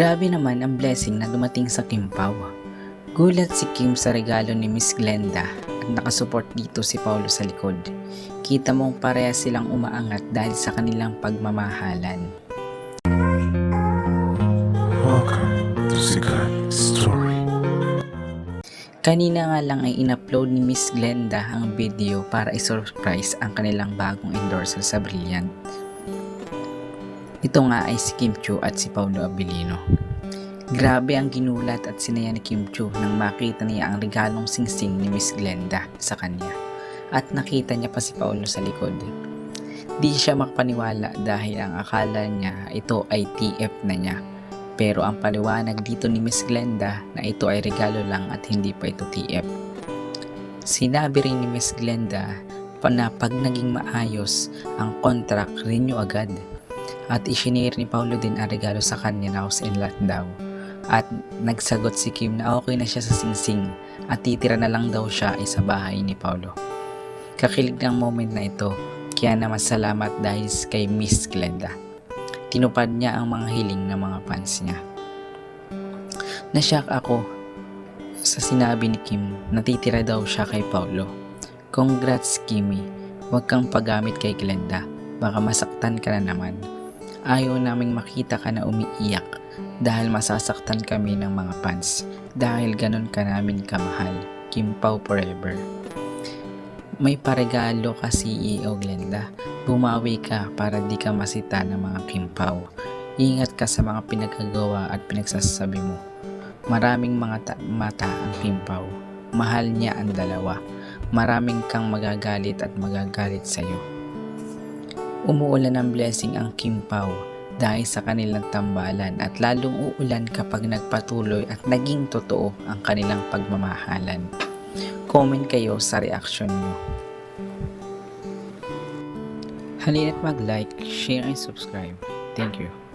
Grabe naman ang blessing na dumating sa Kim Pao. Gulat si Kim sa regalo ni Miss Glenda at nakasupport dito si Paulo sa likod. Kita mong pareha silang umaangat dahil sa kanilang pagmamahalan. Welcome to Sikat Story. Kanina nga lang ay in-upload ni Miss Glenda ang video para i-surprise ang kanilang bagong endorser sa Brilliant. Ito nga ay si Kim Chu at si Paulo Abilino. Grabe ang ginulat at sinaya ni Kim Chu nang makita niya ang regalong singsing ni Miss Glenda sa kanya. At nakita niya pa si Paulo sa likod. Di siya makapaniwala dahil ang akala niya ito ay TF na niya. Pero ang paliwanag dito ni Miss Glenda na ito ay regalo lang at hindi pa ito TF. Sinabi rin ni Miss Glenda na pag naging maayos ang contract renew agad. At isinare ni Paulo din ang regalo sa kanya na house and lot. At nagsagot si Kim na okay na siya sa singsing at titira na lang daw siya ay sa bahay ni Paulo. Kakilig ng moment na ito, kaya naman salamat dahil kay Miss Glenda tinupad niya ang mga hiling ng mga fans niya. Nashock ako sa sinabi ni Kim na titira daw siya kay Paulo. Congrats Kimi, huwag kang pagamit kay Glenda, baka masaktan ka na naman. Ayaw naming makita ka na umiiyak dahil masasaktan kami ng mga fans dahil ganon ka namin kamahal. Kim forever. May paregalo ka CEO Glenda. Bumawi ka para di ka masita ng mga kimpaw. Ingat ka sa mga pinagkagawa at pinagsasabi mo. Maraming mga ta- mata ang kimpaw. Mahal niya ang dalawa. Maraming kang magagalit at magagalit sa'yo. Umuulan ng blessing ang kimpaw dahil sa kanilang tambalan at lalong uulan kapag nagpatuloy at naging totoo ang kanilang pagmamahalan. Comment kayo sa reaction nyo. Halina't mag-like, share, and subscribe. Thank you.